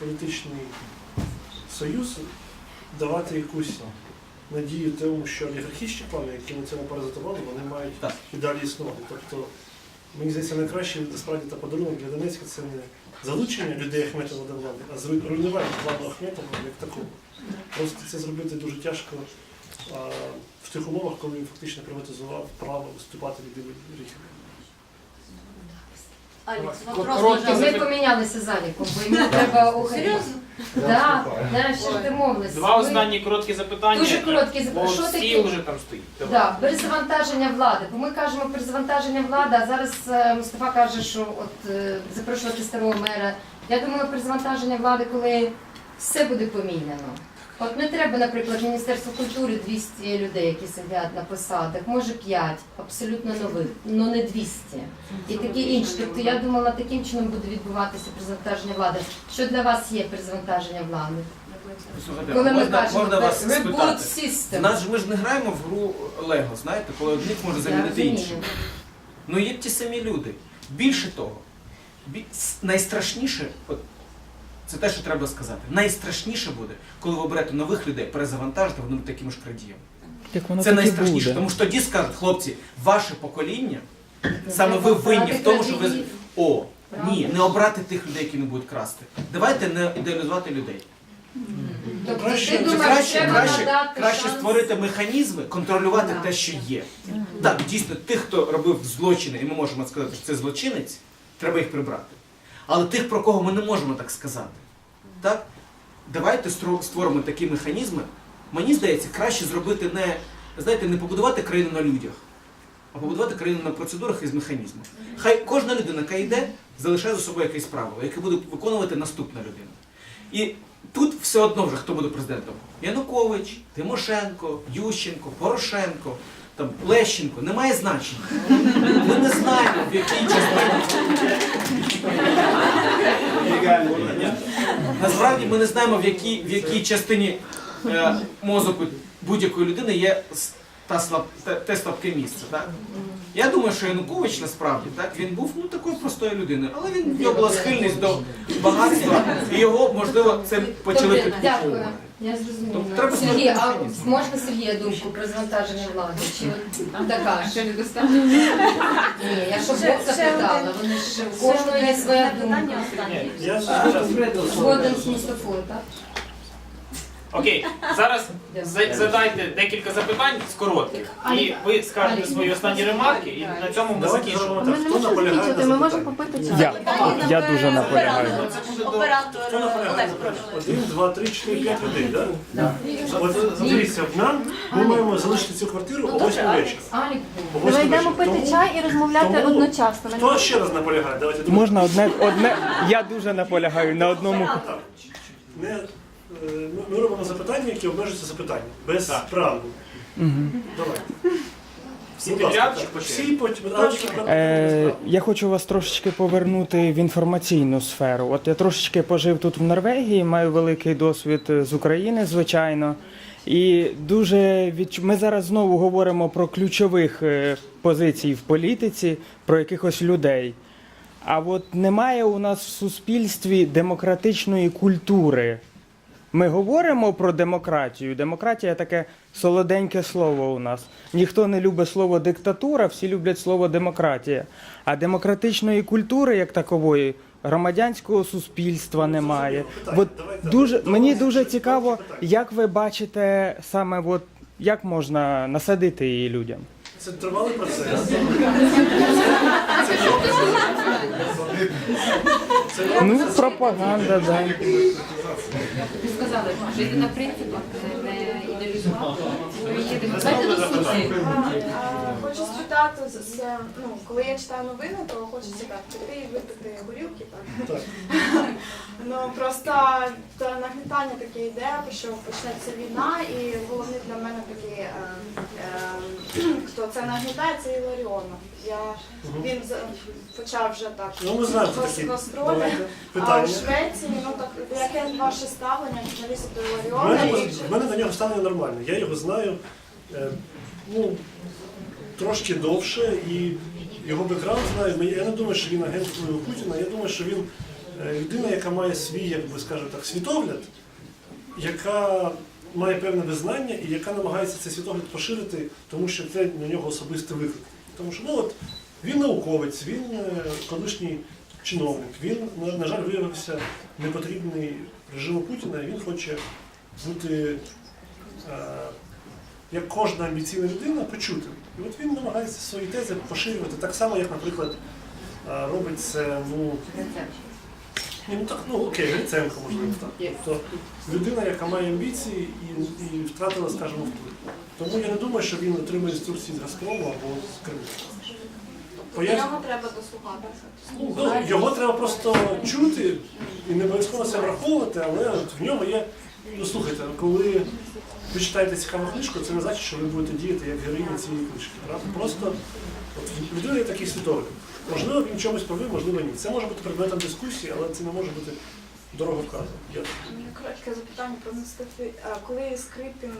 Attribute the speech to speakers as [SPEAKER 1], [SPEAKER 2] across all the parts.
[SPEAKER 1] політичний союз давати якусь надію тому, що олігархічні клани, які на цьому паразитували, вони мають
[SPEAKER 2] Так.
[SPEAKER 1] і далі існувати. Тобто, мені здається, найкраще насправді та подарунок для Донецька це не залучення людей Ахметова до влади, а зру- руйнування влади Ахметова як такого. Просто це зробити дуже тяжко а, в тих умовах, коли він фактично приватизував право виступати від ріхів.
[SPEAKER 3] Алекс,
[SPEAKER 4] Ми запит- помінялися заліком, бо йому треба уходити.
[SPEAKER 3] Серйозно?
[SPEAKER 4] Да, да, ще ж домовились.
[SPEAKER 5] Два
[SPEAKER 4] Ми-
[SPEAKER 5] останні короткі запитання.
[SPEAKER 4] Дуже короткі запитання. Що таке?
[SPEAKER 5] вже там стоїть. Давай.
[SPEAKER 4] Да, перезавантаження влади. Бо ми кажемо перезавантаження влади, а зараз е, Мустафа каже, що от е, запрошувати старого мера. Я думаю, перезавантаження влади, коли все буде поміняно. От не треба, наприклад, Міністерство культури 200 людей, які сидять на посадах, може 5, абсолютно нових, ну не 200. І таке інше. Тобто я думала, таким чином буде відбуватися перезавантаження влади. Що для вас є перезавантаження влади?
[SPEAKER 2] Слухайте,
[SPEAKER 4] Коли ми
[SPEAKER 2] можна,
[SPEAKER 4] кажемо
[SPEAKER 2] можна вас
[SPEAKER 4] reboot
[SPEAKER 2] спитати? В нас ж ми ж не граємо в гру Лего, знаєте, коли одних може замінити
[SPEAKER 4] розумію.
[SPEAKER 2] іншим. Ну є ті самі люди. Більше того, бі- с- найстрашніше, от, це те, що треба сказати. Найстрашніше буде, коли ви оберете нових людей, перезавантажите, вони будуть такими ж крадіями. Це найстрашніше,
[SPEAKER 6] буде.
[SPEAKER 2] тому що тоді скажуть, хлопці, ваше покоління, саме ви винні в тому, що ви. О, ні, не обрати тих людей, які не будуть красти. Давайте не ідеалізувати людей.
[SPEAKER 4] Тобто
[SPEAKER 1] Краще-
[SPEAKER 4] ти
[SPEAKER 1] це
[SPEAKER 4] думаєш,
[SPEAKER 2] краще, краще, краще
[SPEAKER 4] шанс?
[SPEAKER 2] створити механізми, контролювати
[SPEAKER 4] Да.
[SPEAKER 2] те, що є. Так, дійсно, тих, хто робив злочини, і ми можемо сказати, що це злочинець, треба їх прибрати. Але тих, про кого ми не можемо так сказати. Так? Давайте створимо такі механізми. Мені здається, краще зробити не, знаєте, не побудувати країну на людях, а побудувати країну на процедурах і з механізмах. Хай кожна людина, яка йде, залишає за собою якесь правило, яке буде виконувати наступна людина. І тут все одно вже хто буде президентом. Янукович, Тимошенко, Ющенко, Порошенко, там, Лещенко, немає значення. Ми не знаємо, в якій частині. Насправді ми не знаємо, в якій, в якій частині е, мозку будь-якої людини є та слаб, те, те слабке місце. Так? Я думаю, що Янукович насправді так, він був ну, такою простою людиною, але він в нього була схильність до багатства, і його, можливо, це почали підкуповувати.
[SPEAKER 4] Я зрозуміла.
[SPEAKER 2] Тобто треба
[SPEAKER 4] Сергій, а
[SPEAKER 2] механізм.
[SPEAKER 4] можна Сергія думку про завантаження влади? Чи от така?
[SPEAKER 3] Ще не достатньо.
[SPEAKER 4] Ні, я щоб Бог запитала, вони ж у кожного є своя думка.
[SPEAKER 3] Питання останнє.
[SPEAKER 1] Я зараз
[SPEAKER 4] Згоден з Мустафою, так?
[SPEAKER 5] Окей, зараз за- задайте декілька запитань з коротких. І ви скажете свої останні ремарки, і на цьому ми
[SPEAKER 1] давайте
[SPEAKER 5] закінчимо.
[SPEAKER 1] так. Хто наполягає на
[SPEAKER 7] ми можемо
[SPEAKER 1] запитанні?
[SPEAKER 7] попити чай.
[SPEAKER 6] Я, я дуже наполягаю.
[SPEAKER 3] Оператор Олег, прошу.
[SPEAKER 1] Один, два, три, чотири, п'ять людей, так? От дивіться, нам ми маємо залишити цю квартиру о 8 вечора.
[SPEAKER 4] Алік був.
[SPEAKER 1] 8
[SPEAKER 7] йдемо
[SPEAKER 1] вечора.
[SPEAKER 7] пити
[SPEAKER 1] Тому-
[SPEAKER 7] чай і розмовляти
[SPEAKER 1] тому
[SPEAKER 7] одночасно.
[SPEAKER 1] Хто ще раз наполягає? Давайте.
[SPEAKER 6] Можна одне, одне. Я дуже наполягаю на одному.
[SPEAKER 1] Не, е, ми- ми робимо запитання, які обмежуються запитанням. Без правил. Давайте.
[SPEAKER 5] Всі
[SPEAKER 1] Будь ласка,
[SPEAKER 5] підряд
[SPEAKER 1] так.
[SPEAKER 5] чи по черзі?
[SPEAKER 1] По
[SPEAKER 6] Е, я хочу вас трошечки повернути в інформаційну сферу. От я трошечки пожив тут в Норвегії, маю великий досвід з України, звичайно. І дуже відч... ми зараз знову говоримо про ключових е, позицій в політиці, про якихось людей. А от немає у нас в суспільстві демократичної культури. Ми говоримо про демократію. Демократія таке солоденьке слово у нас. Ніхто не любить слово диктатура, всі люблять слово демократія. А демократичної культури, як такової, громадянського суспільства немає. От дуже мені дуже цікаво, як ви бачите саме, от як можна насадити її людям.
[SPEAKER 1] Це тривалий процес. Це
[SPEAKER 6] Ну, пропаганда, да.
[SPEAKER 3] Ви сказали, жити на принципах, не ідеалізувати. Давайте до суті.
[SPEAKER 8] Хочу спитати, з- з- ну, коли я читаю новини, то хочеться так піти і випити горілки. Так. Ну просто то нагнітання таке йде, що почнеться війна, і головний для мене такий, е, хто це нагнітає, це Іларіонов. Я, він з- почав вже так
[SPEAKER 1] Ну, ми знаємо, хто такі.
[SPEAKER 8] гастроли.
[SPEAKER 1] Давайте.
[SPEAKER 8] А в Швеції, ну так, яке ваше ставлення журналістів до
[SPEAKER 1] В
[SPEAKER 8] Іларіона?
[SPEAKER 1] мене,
[SPEAKER 8] І
[SPEAKER 1] в мене до нього ставлення нормальне. Я його знаю е, ну, трошки довше і його бекграунд знаю. Мені- Я не думаю, що він агент впливу Путіна. Я думаю, що він е, людина, яка має свій, як би скажемо так, світогляд, яка має певне визнання і яка намагається цей світогляд поширити, тому що це на нього особистий виклик. Тому що ну от він науковець, він е, колишній чиновник, він, на, жаль, виявився непотрібний режиму Путіна, і він хоче бути, е, як кожна амбіційна людина, почутим. І от він намагається свої тези поширювати так само, як, наприклад, е, робить це ну, ну так, ну окей, Гриценко можливо так. Тобто людина, яка має амбіції і, і втратила, скажімо, вплив. Тому я не думаю, що він отримує інструкції з Газпрому або з Кремля. Пояс-
[SPEAKER 8] нього треба дослухатися.
[SPEAKER 1] Ну, його треба просто чути і не обов'язково це враховувати, але от в ньому є. Ну слухайте, коли ви читаєте цікаву книжку, це не значить, що ви будете діяти як героїня цієї книжки. Правда? Просто от в людини є такий світогляд. Можливо, він чомусь правий, можливо, ні. Це може бути предметом дискусії, але це не може бути дороговказом. Я
[SPEAKER 8] У коротке запитання про. А Коли Скрипін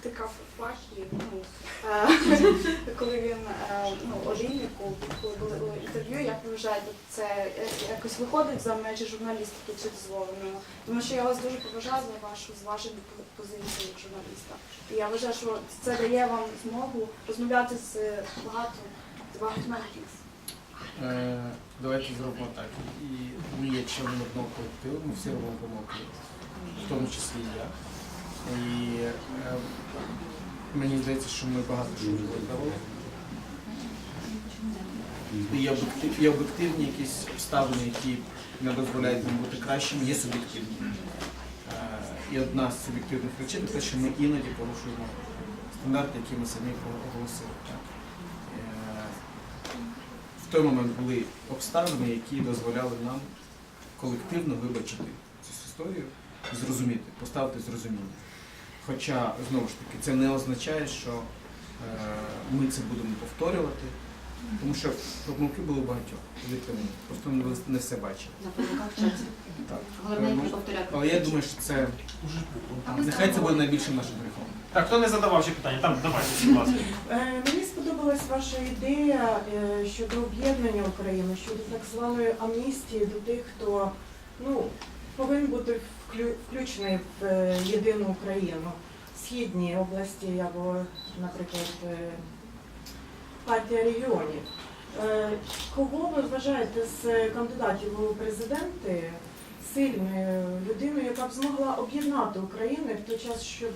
[SPEAKER 8] тикав фахі, ну, коли він ну, олійнику, коли було інтерв'ю, як ви вважаєте, це е, якось виходить за межі журналістики чи дозволено? Тому що я вас дуже поважаю за вашу зважену позицію як журналіста. І я вважаю, що це дає вам змогу розмовляти з багато з багатьма
[SPEAKER 2] Давайте зробимо так. І ми, як члени одного колективу, ми всі робимо помилки, в тому числі і я. І е, мені здається, що ми багато вигадали. І є, об'єктив, є об'єктивні якісь обставини, які не дозволяють нам бути кращими, є суб'єктивні. Е, І одна з суб'єктивних причин те, що ми іноді порушуємо стандарти, які ми самі оголосили. Так? Е, в той момент були обставини, які дозволяли нам колективно вибачити цю історію, зрозуміти, поставити зрозуміння. Хоча, знову ж таки, це не означає, що е, ми це будемо повторювати, тому що помилки були багатьох, повірте мені. Просто ми не все бачили.
[SPEAKER 3] На помилках вчаться.
[SPEAKER 2] Так.
[SPEAKER 3] Головне
[SPEAKER 2] Е,
[SPEAKER 3] не
[SPEAKER 2] ну,
[SPEAKER 3] повторяти.
[SPEAKER 2] Але я думаю, що це нехай це буде найбільшим нашим гріхом.
[SPEAKER 5] Так, хто не задавав ще питання? Там давайте, будь ласка.
[SPEAKER 7] Е, Мені сподобалась ваша ідея е, щодо об'єднання України, щодо так званої амністії до тих, хто ну, повинен бути включений в е, єдину Україну, східні області або, наприклад, е, партія регіонів. Кого ви вважаєте з кандидатів у президенти сильною людиною, яка б змогла об'єднати Україну в той час, щоб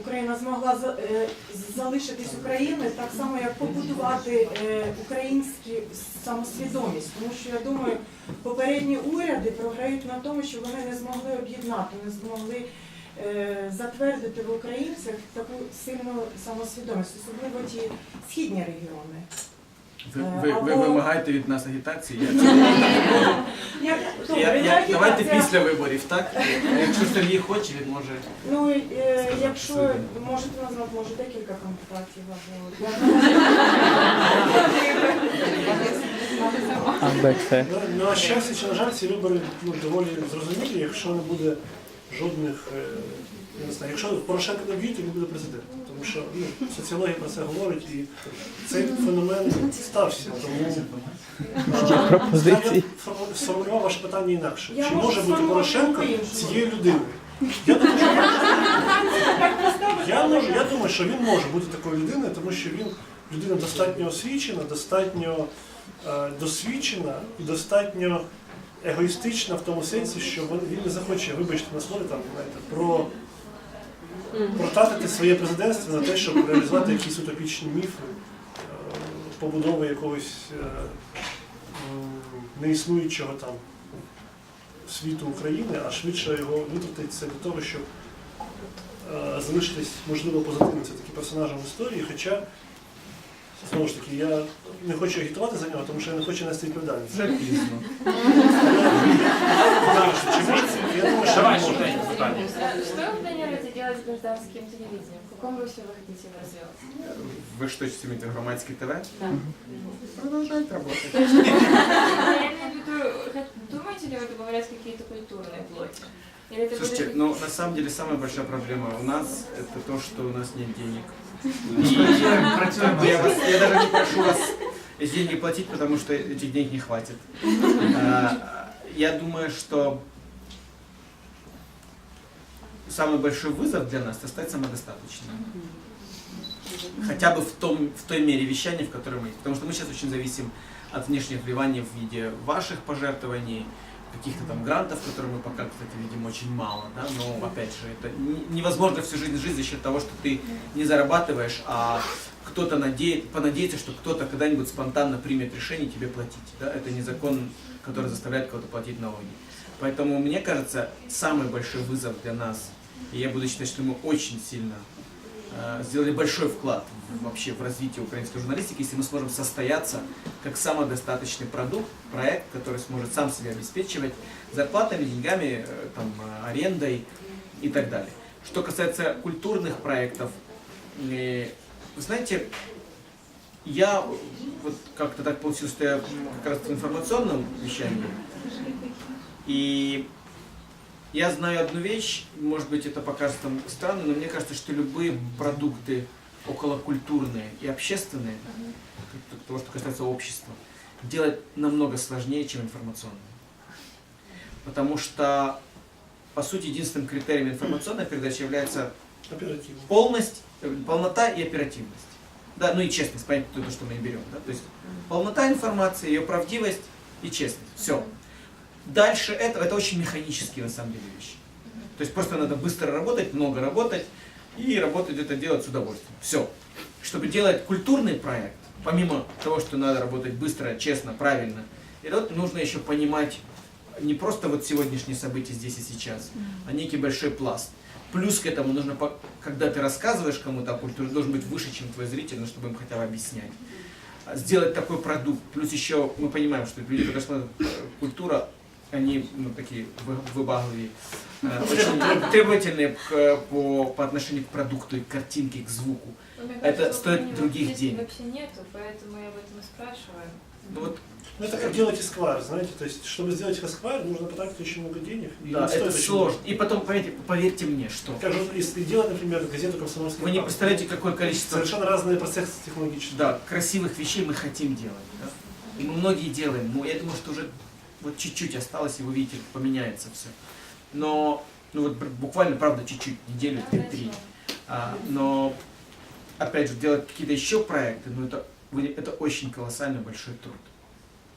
[SPEAKER 7] Україна змогла е, залишитись Україною, так само як побудувати е, українську самосвідомість. Тому що я думаю, попередні уряди програють на тому, що вони не змогли об'єднати, не змогли е, затвердити в українцях таку сильну самосвідомість, особливо ті східні регіони.
[SPEAKER 2] Ви,
[SPEAKER 7] Е,
[SPEAKER 2] ви, ви
[SPEAKER 7] або-
[SPEAKER 2] вимагаєте від нас агітації? Я, цього не буду.
[SPEAKER 7] Як, добре,
[SPEAKER 2] я, я,
[SPEAKER 7] як
[SPEAKER 2] давайте
[SPEAKER 7] агітація?
[SPEAKER 2] після виборів, так? Якщо Сергій хоче, він може.
[SPEAKER 7] Ну, е, якщо
[SPEAKER 2] свою
[SPEAKER 7] можете назвати, може декілька кандидатів або
[SPEAKER 6] АБЦ.
[SPEAKER 1] На, на щастя чи на жаль, ці вибори ну, доволі зрозумілі, якщо не буде жодних, е, я не знаю, якщо Порошенка не б'ють, то він буде президентом. Тому що ну, соціологія про це говорить і цей феномен стався. Тому е, я форму- сформулював ваше питання інакше. Чи може бути Порошенко цією людиною? Я думаю, що я, можу, я думаю, що він може бути такою людиною, тому що він людина достатньо освічена, достатньо е, досвідчена і достатньо егоїстична в тому сенсі, що він, не захоче, вибачте на слові, там, знаєте, про, протратити своє президентство на те, щоб реалізувати якісь утопічні міфи, е, побудови якогось е, неіснуючого там світу України, а швидше його витратиться для того, щоб е, залишитись, можливо, позитивним. Це таким персонажем в історії. Хоча, знову ж таки, я не хочу агітувати за нього, тому що я не хочу нести відповідальність.
[SPEAKER 2] Вже пізно.
[SPEAKER 1] Я думаю, що
[SPEAKER 5] Давай. Женя, питання.
[SPEAKER 9] Что вы планируете делать с гражданским телевидением? В каком русле вы хотите его развивать?
[SPEAKER 2] Ви ж точно громадське ТВ?
[SPEAKER 9] Да.
[SPEAKER 2] Продовжайте роботу.
[SPEAKER 9] Или это
[SPEAKER 2] Слушайте,
[SPEAKER 9] будет...
[SPEAKER 2] ну на самом деле самая большая проблема у нас это то, что у нас нет денег. И я, даже не прошу вас деньги платить, потому что этих денег не хватит. А, я думаю, что самый большой вызов для нас это стать самодостаточным. Хотя бы в, том, в той мере вещания, в которой мы есть. Потому что мы сейчас очень зависим от внешних вливаний в виде ваших пожертвований, каких-то там грантов, которые мы пока, кстати, видим очень мало, да, но опять же, это не- невозможно всю жизнь жить за счет того, что ты не зарабатываешь, а кто-то надеет, понадеется, что кто-то когда-нибудь спонтанно примет решение тебе платить. Да? Это не закон, который заставляет кого-то платить налоги. Поэтому, мне кажется, самый большой вызов для нас, и я буду считать, что мы очень сильно сделали большой вклад вообще в развитие украинской журналистики, если мы сможем состояться как самодостаточный продукт, проект, который сможет сам себя обеспечивать зарплатами, деньгами, э, там, э, арендой и так далее. Что касается культурных проектов, э, вы знаете, я э, вот как-то так получилось, что я как раз в информационном вещании, и я знаю одну вещь, может быть это покажется там странно, но мне кажется, что любые продукты околокультурные и общественные, того, что касается общества, делать намного сложнее, чем информационные. Потому что, по сути, единственным критерием информационной передачи является полность, э, полнота и оперативность. Да, ну и честность, понятно, то, что мы и берем. Да? То есть полнота информации, ее правдивость и честность. Все. Дальше этого, это очень механические на самом деле вещи. То есть просто надо быстро работать, много работать и работать это делать с удовольствием. Все. Чтобы делать культурный проект, помимо того, что надо работать быстро, честно, правильно, и вот нужно еще понимать не просто вот сегодняшние события здесь и сейчас, а некий большой пласт. Плюс к этому нужно, когда ты рассказываешь кому-то о культуре, должен быть выше, чем твой зритель, ну, чтобы им хотя бы объяснять. А Сделать такой продукт. Плюс еще мы понимаем, что люди, которые смотрят культура, они ну, такие вы- выбагливые, э, очень требовательные к- по, по отношению к продукту, и к картинке, и к звуку.
[SPEAKER 9] Но мне
[SPEAKER 2] Это
[SPEAKER 9] кажется,
[SPEAKER 2] стоит других денег.
[SPEAKER 9] вообще нету, поэтому я об этом и спрашиваю.
[SPEAKER 2] Ну, вот,
[SPEAKER 1] Ну, это как делать эсквайр, знаете, то есть, чтобы сделать эсквайр, нужно потратить очень много денег. и
[SPEAKER 2] да, это сложно.
[SPEAKER 1] много.
[SPEAKER 2] И потом, поверьте, поверьте мне, что
[SPEAKER 1] Как журналист, и делать, например, газету «Комсомольский
[SPEAKER 2] вы не
[SPEAKER 1] правда».
[SPEAKER 2] представляете, какое количество
[SPEAKER 1] Совершенно разные процессы технологические.
[SPEAKER 2] да, красивых вещей мы хотим делать. да. И мы многие делаем. Но я думаю, что уже вот чуть-чуть осталось, и вы видите, поменяется все. Но ну вот буквально, правда, чуть-чуть, неделю, две-три. А, но опять же, делать какие-то еще проекты, ну это, вы- это очень колоссально большой труд.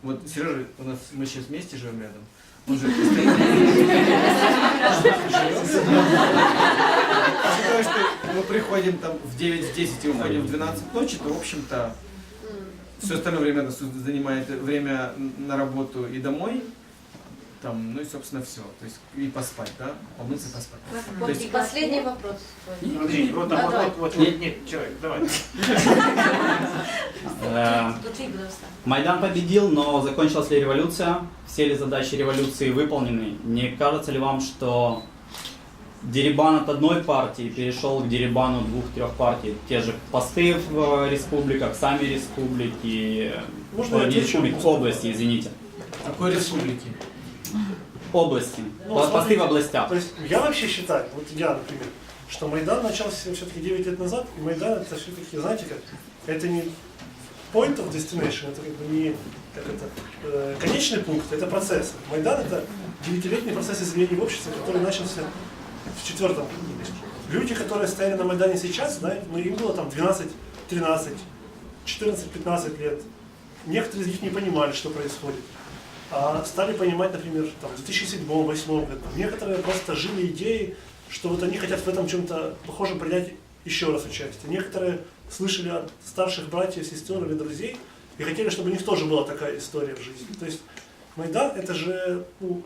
[SPEAKER 2] Вот Сережа, у нас мы сейчас вместе живем рядом. Он же что мы приходим там в 9-10 и уходим в 12 ночи, то, в общем-то, все остальное время занимает время на работу и домой. Там, ну и, собственно, все. То есть и поспать, да? Помыться, поспать. То есть-
[SPEAKER 3] И последний вопрос.
[SPEAKER 5] Вот там, вот, вот, вот, нет, нет, человек, давай.
[SPEAKER 10] Майдан победил, но закончилась ли революция? Все ли задачи революции выполнены? Не кажется ли вам, что дерибан от одной партии перешел к дерибану двух-трех партий? Те же посты в э, республиках, сами республики, э,
[SPEAKER 1] Можно
[SPEAKER 10] не
[SPEAKER 1] отвечу?
[SPEAKER 10] республик, области, извините.
[SPEAKER 2] Какой республики?
[SPEAKER 10] Области.
[SPEAKER 1] Ну,
[SPEAKER 10] По- посты
[SPEAKER 1] смотрите,
[SPEAKER 10] в областях.
[SPEAKER 1] То есть я вообще считаю, вот я, например, что Майдан начался все-таки 9 лет назад, и Майдан это все-таки, знаете как, это не point of destination, это как бы не как это, э, конечный пункт, это процесс. Майдан это девятилетний процесс изменений в обществе, который начался в четвертом. Люди, которые стояли на Майдане сейчас, да, ну им было там 12, 13, 14, 15 лет. Некоторые из них не понимали, что происходит. А стали понимать, например, там, в 2007-2008 году. Некоторые просто жили идеей, что вот они хотят в этом чем-то похожем принять еще раз участие. Некоторые слышали от старших братьев, сестер или друзей и хотели, чтобы у них тоже была такая история в жизни. То есть Майдан это же ну,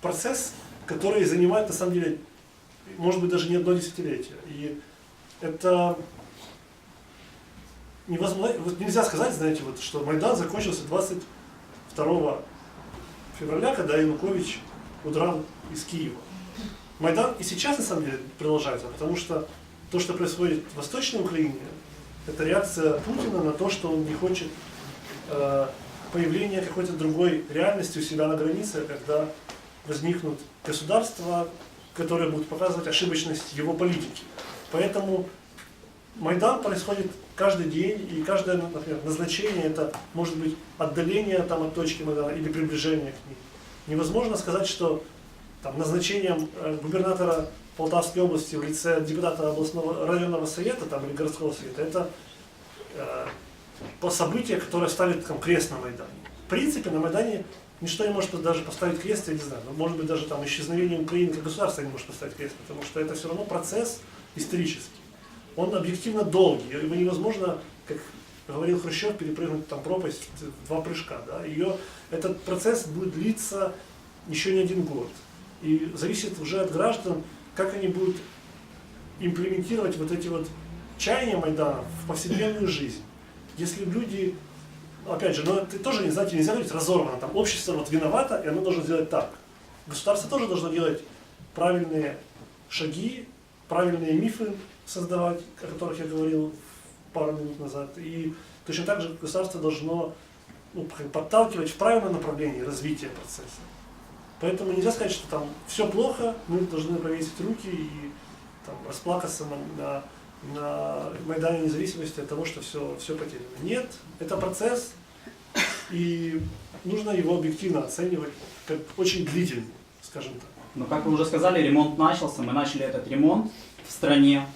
[SPEAKER 1] процесс, который занимает на самом деле, может быть, даже не одно десятилетие. И это невозможно, вот нельзя сказать, знаете, вот, что Майдан закончился 22 февраля, когда Янукович удрал из Киева. Майдан и сейчас на самом деле продолжается, потому что то, что происходит в Восточной Украине, это реакция Путина на то, что он не хочет э, появления какой-то другой реальности у себя на границе, когда возникнут государства, которые будут показывать ошибочность его политики. Поэтому Майдан происходит каждый день, и каждое, например, назначение это может быть отдаление там, от точки Майдана или приближение к ней. невозможно сказать, что там, назначением э, губернатора Полтавской области в лице депутата областного районного совета там, или городского совета, это э, событие, которое ставит там, крест на Майдане. В принципе, на Майдане ничто не может даже поставить крест, я не знаю, ну, может быть, даже там исчезновение Украины как государства не может поставить крест, потому что это все равно процесс исторический. Он объективно долгий, его невозможно, как говорил Хрущев, перепрыгнуть там пропасть два прыжка. Да? Ее, этот процесс будет длиться еще не один год. И зависит уже от граждан, как они будут имплементировать вот эти вот чаяния Майдана в повседневную жизнь. Если люди, опять же, но это тоже, не знаете, нельзя говорить разорвано, там общество вот виновато, и оно должно сделать так. Государство тоже должно делать правильные шаги, правильные мифы создавать, о которых я говорил пару минут назад. И точно так же государство должно ну, подталкивать в правильном направлении развития процесса. Поэтому нельзя сказать, что там все плохо, мы должны повесить руки и там, расплакаться на, на, на Майдане независимости от того, что все, все потеряно. Нет, это процесс, и нужно его объективно оценивать как очень длительный, скажем так.
[SPEAKER 10] Но как вы уже сказали, ремонт начался. Мы начали этот ремонт в стране.